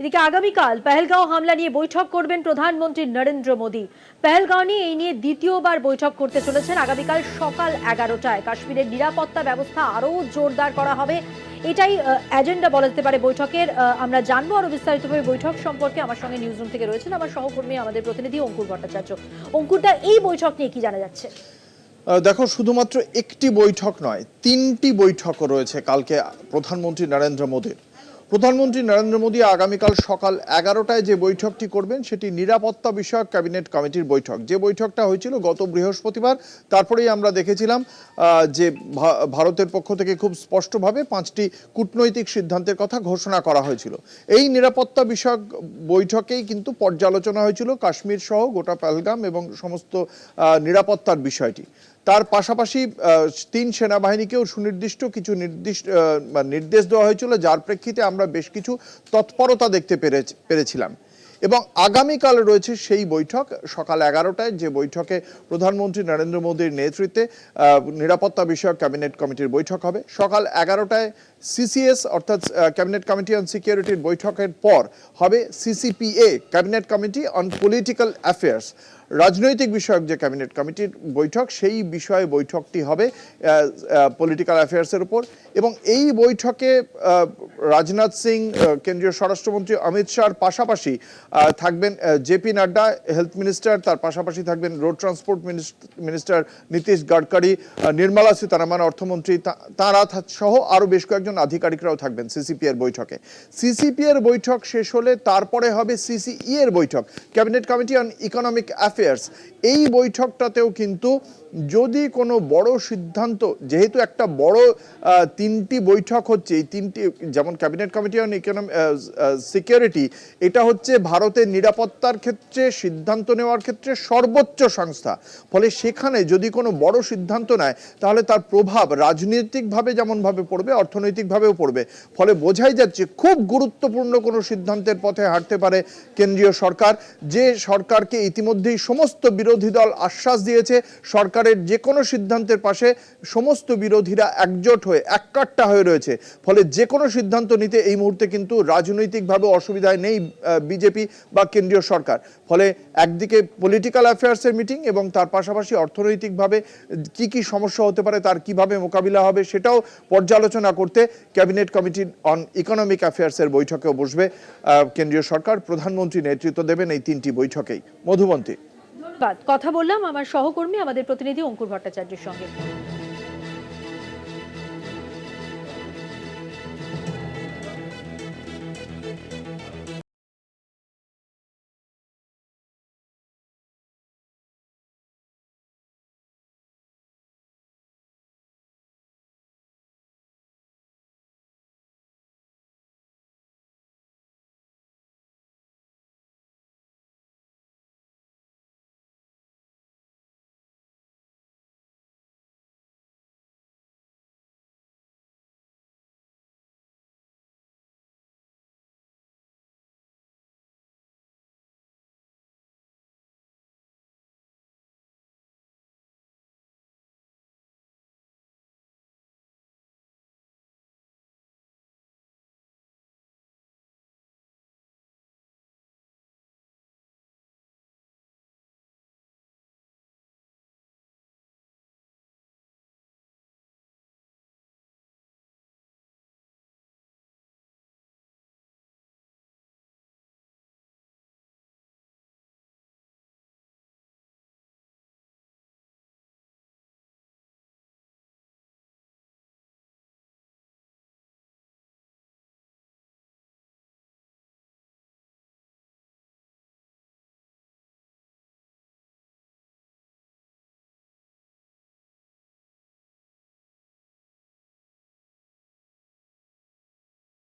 এদিকে আগামীকাল পেহেলগাঁও হামলা নিয়ে বৈঠক করবেন প্রধানমন্ত্রী নরেন্দ্র মোদী। পেহেলগাঁও নিয়ে এই নিয়ে দ্বিতীয়বার বৈঠক করতে চলেছেন আগামীকাল সকাল এগারোটায়। কাশ্মীরের নিরাপত্তা ব্যবস্থা আরও জোরদার করা হবে, এটাই এজেন্ডা বলা যেতে পারে বৈঠকের। আমরা জানব আরও বিস্তারিতভাবে বৈঠক সম্পর্কে। আমার সঙ্গে নিউজ রুম থেকে রয়েছেন আমার সহকর্মী আমাদের প্রতিনিধি অঙ্কুর ভট্টাচার্য। অঙ্কুরটা এই বৈঠক নিয়ে কি জানা যাচ্ছে? দেখো, শুধুমাত্র একটি বৈঠক নয়, তিনটি বৈঠক রয়েছে কালকে প্রধানমন্ত্রী নরেন্দ্র মোদীর। প্রধানমন্ত্রী নরেন্দ্র মোদী আগামীকাল সকাল এগারোটায় যে বৈঠকটি করবেন, সেটি নিরাপত্তা বিষয়ক ক্যাবিনেট কমিটির বৈঠক। যে বৈঠকটা হয়েছিল গত বৃহস্পতিবার, তারপরেই আমরা দেখেছিলাম যে ভারতের পক্ষ থেকে খুব স্পষ্টভাবে পাঁচটি কূটনৈতিক সিদ্ধান্তের কথা ঘোষণা করা হয়েছিল। এই নিরাপত্তা বিষয়ক বৈঠকেই কিন্তু পর্যালোচনা হয়েছিল কাশ্মীর সহ গোটা পাহলগাম এবং সমস্ত নিরাপত্তার বিষয়টি। তার পাশাপাশি তিন সেনাবাহিনীকেও সুনির্দিষ্ট কিছু নির্দিষ্ট নির্দেশ দেওয়া হয়েছিল, যার প্রেক্ষিতে আমরা বেশ কিছু তৎপরতা দেখতে পেরে পেরেছিলাম। এবং আগামীকাল রয়েছে সেই বৈঠক, সকাল এগারোটায় যে বৈঠকে প্রধানমন্ত্রী নরেন্দ্র মোদীর নেতৃত্বে নিরাপত্তা বিষয়ক ক্যাবিনেট কমিটির বৈঠক হবে। সকাল এগারোটায় সিসিএস, অর্থাৎ ক্যাবিনেট কমিটি অন সিকিউরিটির বৈঠকের পর হবে CCPA, cabinet committee on political affairs. রাজনৈতিক বিষয়ক যে ক্যাবিনেট কমিটির বৈঠক, সেই বিষয়ে বৈঠকটি হবে পলিটিক্যাল অ্যাফেয়ার্সের উপর। এবং এই বৈঠকে রাজনাথ সিং কেন্দ্রীয় স্বরাষ্ট্রমন্ত্রী অমিত শাহর পাশাপাশি থাকবেন জেপি নাড্ডা, হেলথ মিনিস্টার, তার পাশাপাশি থাকবেন road transport minister Nitish Gadkari Nirmala Sitharaman অর্থমন্ত্রী তারা সহ আরও বেশ কয়েকজন আধিকারিকরাও থাকবেন সিসিপি এর বৈঠকে। সিসিপি এর বৈঠক শেষ হলে তারপরে হবে সিসিই এর বৈঠক। Cabinet committee on economic affairs এই বৈঠকটাতেও কিন্তু যদি কোনো বড় সিদ্ধান্ত, যেহেতু একটা বড় তিনটি বৈঠক হচ্ছে, এই তিনটি, যেমন cabinet committee on economy security এটা হচ্ছে ভারতের নিরাপত্তার ক্ষেত্রে সিদ্ধান্ত নেওয়ার ক্ষেত্রে সর্বোচ্চ সংস্থা। ফলে সেখানে যদি কোনো বড় সিদ্ধান্ত নেয়, তাহলে তার প্রভাব রাজনৈতিকভাবে যেমনভাবে পড়বে, অর্থনৈতিকভাবেও পড়বে। ফলে বোঝাই যাচ্ছে খুব গুরুত্বপূর্ণ কোনো সিদ্ধান্তের পথে হাঁটতে পারে কেন্দ্রীয় সরকার, যে সরকারকে ইতিমধ্যেই সমস্ত বিরোধী দল আশ্বাস দিয়েছে, সরকারের যে কোনো সিদ্ধান্তের পাশে সমস্ত বিরোধীরা একজোট হয়ে এককাট্টা হয়ে রয়েছে। ফলে যে কোনো সিদ্ধান্ত নিতে এই মুহূর্তে কিন্তু রাজনৈতিকভাবে অসুবিধায় নেই বিজেপি বা কেন্দ্রীয় সরকার। ফলে একদিকে পলিটিক্যাল অ্যাফেয়ার্সের মিটিং এবং তার পাশাপাশি অর্থনৈতিকভাবে কি কি সমস্যা হতে পারে, তার কীভাবে মোকাবিলা হবে সেটাও পর্যালোচনা করতে ক্যাবিনেট কমিটি অন ইকোনমিক অ্যাফেয়ার্সের বৈঠকেও বসবে। কেন্দ্রীয় সরকার, প্রধানমন্ত্রী নেতৃত্ব দেবেন এই তিনটি বৈঠকেই। মধুবন্তী ধন্যবাদ। কথা বললাম আমার সহকর্মী আমাদের প্রতিনিধি অঙ্কুর ভট্টাচার্যের সঙ্গে।